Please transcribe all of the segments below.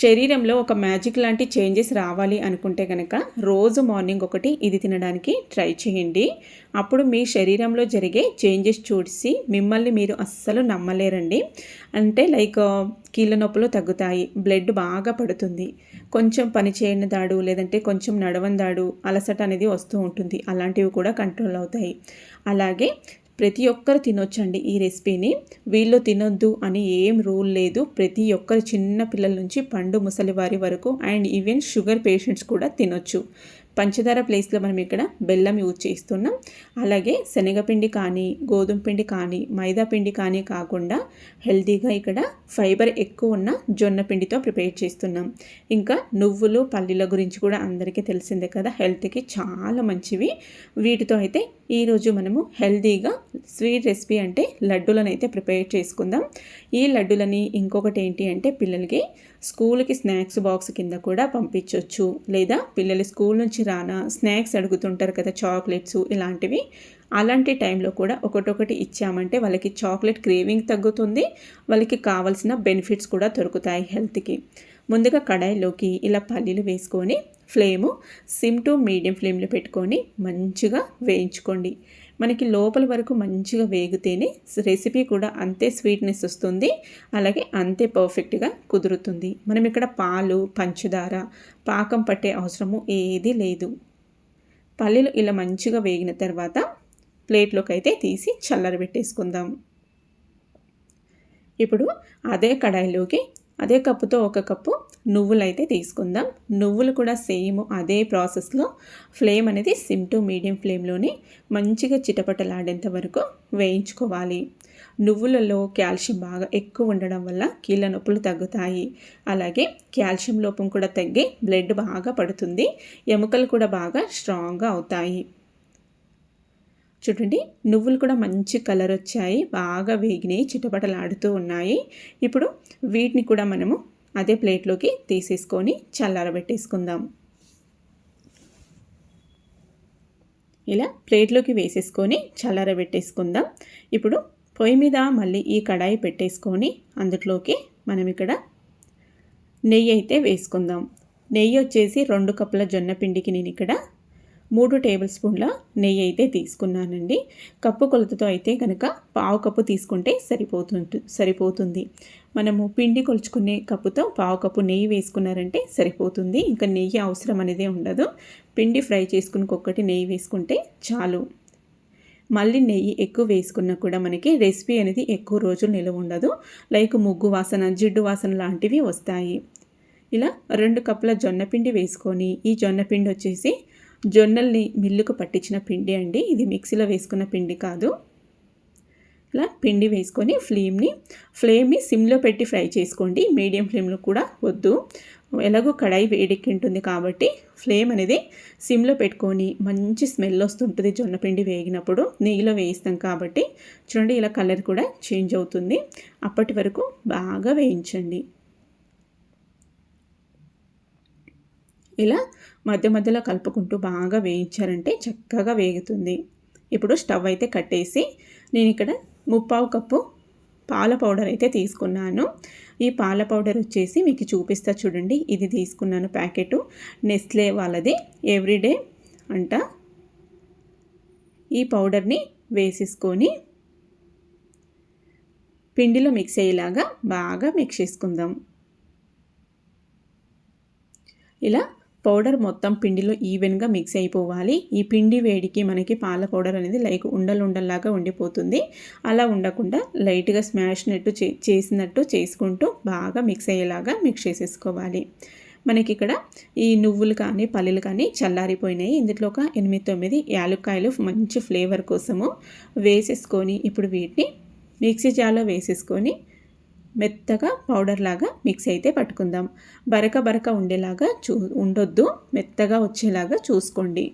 శరీరంలో ఒక మ్యాజిక్ లాంటి చేంజెస్ రావాలి అనుకుంటే కనుక రోజు మార్నింగ్ ఒకటి ఇది తినడానికి ట్రై చేయండి. అప్పుడు మీ శరీరంలో జరిగే చేంజెస్ చూసి మిమ్మల్ని మీరు అస్సలు నమ్మలేరండి. అంటే లైక్ కీళ్ళ నొప్పులు తగ్గుతాయి బ్లడ్ బాగా పడుతుంది కొంచెం పని చేయని దాడు లేదంటే కొంచెం నడవని దాడు అలసట అనేది వస్తూ ఉంటుంది. అలాంటివి కూడా కంట్రోల్ అవుతాయి. అలాగే ప్రతి ఒక్కరు తినొచ్చండి ఈ రెసిపీని. వీళ్ళు తినొద్దు అని ఏం రూల్ లేదు. ప్రతి ఒక్కరు చిన్న పిల్లల నుంచి పండు ముసలి వారి వరకు అండ్ ఈవెన్ షుగర్ పేషెంట్స్ కూడా తినొచ్చు. పంచదార ప్లేస్లో మనం ఇక్కడ బెల్లం యూజ్ చేస్తున్నాం. అలాగే శనగపిండి కానీ గోధుమ పిండి కానీ మైదా పిండి కానీ కాకుండా హెల్తీగా ఇక్కడ ఫైబర్ ఎక్కువ ఉన్న జొన్న పిండితో ప్రిపేర్ చేస్తున్నాం. ఇంకా నువ్వులు పల్లీల గురించి కూడా అందరికీ తెలిసిందే కదా హెల్త్కి చాలా మంచివి. వీటితో అయితే ఈరోజు మనము హెల్తీగా స్వీట్ రెసిపీ అంటే లడ్డూలను అయితే ప్రిపేర్ చేసుకుందాం. ఈ లడ్డూలని ఇంకొకటి ఏంటి అంటే పిల్లలకి స్కూల్కి స్నాక్స్ బాక్స్ కింద కూడా పంపించవచ్చు లేదా పిల్లలు స్కూల్ నుంచి రానా స్నాక్స్ అడుగుతుంటారు కదా చాక్లెట్స్ ఇలాంటివి. అలాంటి టైంలో కూడా ఒకటొకటి ఇచ్చామంటే వాళ్ళకి చాక్లెట్ క్రేవింగ్ తగ్గుతుంది. వాళ్ళకి కావాల్సిన బెనిఫిట్స్ కూడా దొరుకుతాయి హెల్త్కి. ముందుగా కడాయిలోకి ఇలా పల్లీలు వేసుకొని ఫ్లేము సిమ్ టు మీడియం ఫ్లేమ్లో పెట్టుకొని మంచిగా వేయించుకోండి. మనకి లోపల వరకు మంచిగా వేగితేనే రెసిపీ కూడా అంతే స్వీట్నెస్ వస్తుంది. అలాగే అంతే పర్ఫెక్ట్గా కుదురుతుంది. మనం ఇక్కడ పాలు పంచదార పాకం పట్టే అవసరము ఏదీ లేదు. పల్లీలు ఇలా మంచిగా వేగిన తర్వాత ప్లేట్లోకి అయితే తీసి చల్లరబెట్టేసుకుందాం. ఇప్పుడు అదే కడాయిలోకి అదే కప్పుతో ఒక కప్పు నువ్వులు అయితే తీసుకుందాం. నువ్వులు కూడా సేమ్ అదే ప్రాసెస్లో ఫ్లేమ్ అనేది సిమ్ టు మీడియం ఫ్లేమ్లోనే మంచిగా చిటపటలాడేంత వరకు వేయించుకోవాలి. నువ్వులలో కాల్షియం బాగా ఎక్కువ ఉండడం వల్ల కీళ్ళ నొప్పులు తగ్గుతాయి. అలాగే కాల్షియం లోపం కూడా తగ్గి బ్లడ్ బాగా పడుతుంది. ఎముకలు కూడా బాగా స్ట్రాంగ్గా అవుతాయి. చూడండి నువ్వులు కూడా మంచి కలర్ వచ్చాయి బాగా వేగినాయి చిటపటలాడుతూ ఉన్నాయి. ఇప్పుడు వీటిని కూడా మనము అదే ప్లేట్లోకి తీసేసుకొని చల్లారబెట్టేసుకుందాం. ఇలా ప్లేట్లోకి వేసేసుకొని చల్లారబెట్టేసుకుందాం. ఇప్పుడు పొయ్యి మీద మళ్ళీ ఈ కడాయి పెట్టేసుకొని అందులోకి మనం ఇక్కడ నెయ్యి అయితే వేసుకుందాం. నెయ్యి వచ్చేసి రెండు కప్పుల జొన్న పిండికి నేను ఇక్కడ మూడు టేబుల్ స్పూన్ల నెయ్యి అయితే తీసుకున్నానండి. కప్పు కొలతతో అయితే కనుక పావు కప్పు తీసుకుంటే సరిపోతుంటు సరిపోతుంది. మనము పిండి కొలుచుకునే కప్పుతో పావు కప్పు నెయ్యి వేసుకున్నారంటే సరిపోతుంది. ఇంకా నెయ్యి అవసరం అనేది ఉండదు. పిండి ఫ్రై చేసుకుని ఒక్కటి నెయ్యి వేసుకుంటే చాలు. మళ్ళీ నెయ్యి ఎక్కువ వేసుకున్నా కూడా మనకి రెసిపీ అనేది ఎక్కువ రోజులు నిలవ ఉండదు. లైక్ ముగ్గు వాసన జిడ్డు వాసన లాంటివి వస్తాయి. ఇలా రెండు కప్పుల జొన్న పిండి వేసుకొని ఈ జొన్న పిండి వచ్చేసి జొన్నల్ని మిల్లుకు పట్టించిన పిండి అండి. ఇది మిక్సీలో వేసుకున్న పిండి కాదు. ఇలా పిండి వేసుకొని ఫ్లేమ్ని ఫ్లేమ్ని సిమ్లో పెట్టి ఫ్రై చేసుకోండి. మీడియం ఫ్లేమ్లో కూడా వద్దు. ఎలాగో కడాయి వేడెక్కి ఉంటుంది కాబట్టి ఫ్లేమ్ అనేది సిమ్లో పెట్టుకొని మంచి స్మెల్ వస్తుంటుంది జొన్న పిండి వేగినప్పుడు. నెయ్యిలో వేయిస్తాం కాబట్టి చూడండి ఇలా కలర్ కూడా చేంజ్ అవుతుంది. అప్పటి వరకు బాగా వేయించండి. ఇలా మధ్య మధ్యలో కలుపుకుంటూ బాగా వేయించారంటే చక్కగా వేగుతుంది. ఇప్పుడు స్టవ్ అయితే కట్టేసి నేను ఇక్కడ ముప్పావు కప్పు పాల పౌడర్ అయితే తీసుకున్నాను. ఈ పాల పౌడర్ వచ్చేసి మీకు చూపిస్తా చూడండి. ఇది తీసుకున్నాను ప్యాకెట్. నెస్లే వాళ్ళది. ఎవ్రీడే అంట ఈ పౌడర్ని వేసేసుకొని పిండిలో మిక్స్ అయ్యేలాగా బాగా మిక్స్ చేసుకుందాం. ఇలా పౌడర్ మొత్తం పిండిలో ఈవెన్గా మిక్స్ అయిపోవాలి. ఈ పిండి వేడికి మనకి పాల పౌడర్ అనేది లైక్ ఉండలు ఉండల్లాగా ఉండిపోతుంది. అలా ఉండకుండా లైట్గా స్మాష్ చే చేసినట్టు చేసుకుంటూ బాగా మిక్స్ అయ్యేలాగా మిక్స్ చేసేసుకోవాలి. మనకి ఇక్కడ ఈ నువ్వులు కానీ పల్లెలు కానీ చల్లారిపోయినాయి. ఇందులో ఒక ఎనిమిది తొమ్మిది యాలుక్కాయలు మంచి ఫ్లేవర్ కోసము వేసేసుకొని ఇప్పుడు వీటిని మిక్సీ జార్లో వేసేసుకొని మెత్తగా పౌడర్ లాగా మిక్స్ అయితే పట్టుకుందాం. బరక బరక ఉండేలాగా చూ ఉండొద్దు. మెత్తగా వచ్చేలాగా చూసుకోండి.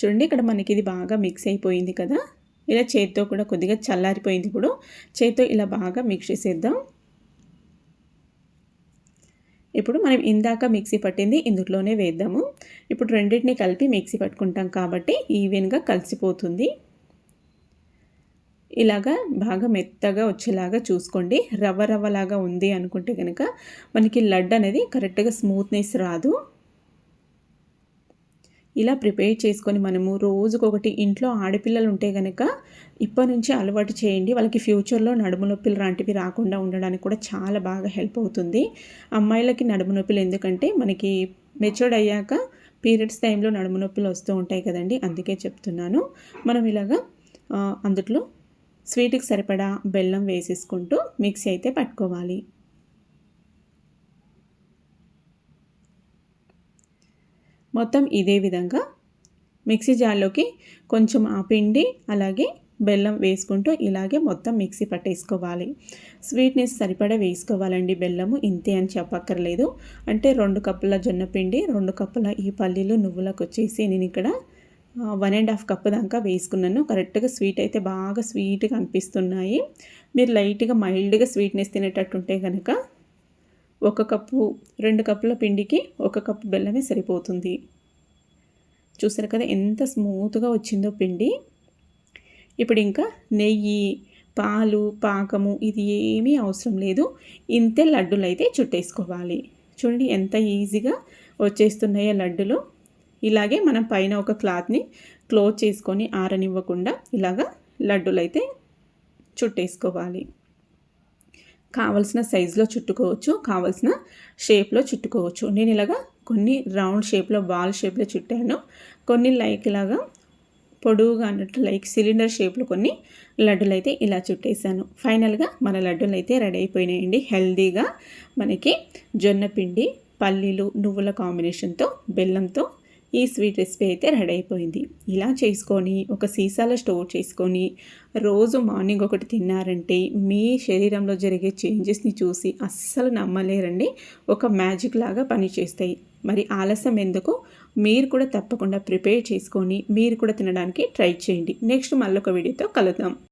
చూడండి ఇక్కడ మనకి ఇది బాగా మిక్స్ అయిపోయింది కదా. ఇలా చేతితో కూడా కొద్దిగా చల్లారిపోయింది ఇప్పుడు. చేతితో ఇలా బాగా మిక్స్ చేసేద్దాం. ఇప్పుడు మనం ఇందాక మిక్సీ పట్టింది ఇందులోనే వేద్దాము. ఇప్పుడు రెండింటిని కలిపి మిక్సీ పట్టుకుంటాం కాబట్టి ఈవెన్గా కలిసిపోతుంది. ఇలాగా బాగా మెత్తగా వచ్చేలాగా చూసుకోండి. రవ్వ రవ్వలాగా ఉంది అనుకుంటే కనుక మనకి లడ్డు అనేది కరెక్ట్గా స్మూత్నెస్ రాదు. ఇలా ప్రిపేర్ చేసుకొని మనము రోజుకొకటి ఇంట్లో ఆడపిల్లలు ఉంటే కనుక ఇప్పటి నుంచి అలవాటు చేయండి. వాళ్ళకి ఫ్యూచర్లో నడుము నొప్పులు లాంటివి రాకుండా ఉండడానికి కూడా చాలా బాగా హెల్ప్ అవుతుంది. అమ్మాయిలకి నడుము నొప్పులు ఎందుకంటే మనకి మెచ్యూర్డ్ అయ్యాక పీరియడ్స్ టైంలో నడుము నొప్పులు వస్తూ ఉంటాయి కదండి. అందుకే చెప్తున్నాను. మనం ఇలాగా అందుట్లో స్వీట్కి సరిపడా బెల్లం వేసేసుకుంటూ మిక్సీ అయితే పట్టుకోవాలి. మొత్తం ఇదే విధంగా మిక్సీ జార్లోకి కొంచెం ఆ పిండి అలాగే బెల్లం వేసుకుంటూ ఇలాగే మొత్తం మిక్సీ పట్టేసుకోవాలి. స్వీట్నెస్ సరిపడా వేసుకోవాలండి బెల్లము ఇంతే అని చెప్పక్కర్లేదు. అంటే రెండు కప్పుల జొన్న పిండి రెండు కప్పుల ఈ పల్లీలు నువ్వులకు వచ్చేసి నేను ఇక్కడ వన్ అండ్ హాఫ్ కప్ దాకా వేసుకున్నాను. కరెక్ట్గా స్వీట్ అయితే బాగా స్వీట్గా అనిపిస్తున్నాయి. మీరు లైట్గా మైల్డ్గా స్వీట్నెస్ తినేటట్టుంటే కనుక ఒక కప్పు రెండు కప్పుల పిండికి ఒక కప్పు బెల్లమే సరిపోతుంది. చూసారు కదా ఎంత స్మూత్గా వచ్చిందో పిండి. ఇప్పుడు ఇంకా నెయ్యి పాలు పాకము ఇది ఏమీ అవసరం లేదు. ఇంతే లడ్డులు అయితే చుట్టేసుకోవాలి. చూడండి ఎంత ఈజీగా వచ్చేస్తున్నాయో లడ్డులు. ఇలాగే మనం పైన ఒక క్లాత్ని క్లోజ్ చేసుకొని ఆరనివ్వకుండా ఇలాగా లడ్డులైతే అయితే చుట్టేసుకోవాలి. కావలసిన సైజులో చుట్టుకోవచ్చు కావలసిన షేప్లో చుట్టుకోవచ్చు. నేను ఇలాగా కొన్ని రౌండ్ షేప్లో బాల్ షేప్లో చుట్టాను. కొన్ని లైక్ ఇలాగా పొడవుగా అన్నట్టు లైక్ సిలిండర్ షేప్లో కొన్ని లడ్డులు అయితే ఇలా చుట్టేసాను ఫైనల్గా మన లడ్డులు అయితే రెడీ అయిపోయినాయండి. హెల్దీగా మనకి జొన్న పిండి పల్లీలు నువ్వుల కాంబినేషన్తో బెల్లంతో ఈ స్వీట్ రెసిపీ అయితే రెడీ అయిపోయింది. ఇలా చేసుకొని ఒక సీసాలో స్టోర్ చేసుకొని రోజు మార్నింగ్ ఒకటి తిన్నారంటే మీ శరీరంలో జరిగే చేంజెస్ని చూసి అస్సలు నమ్మలేరండి. ఒక మ్యాజిక్ లాగా పనిచేస్తాయి మరి ఆలస్యం ఎందుకు? మీరు కూడా తప్పకుండా ప్రిపేర్ చేసుకొని మీరు కూడా తినడానికి ట్రై చేయండి. నెక్స్ట్ మళ్ళొక వీడియోతో కలుద్దాం.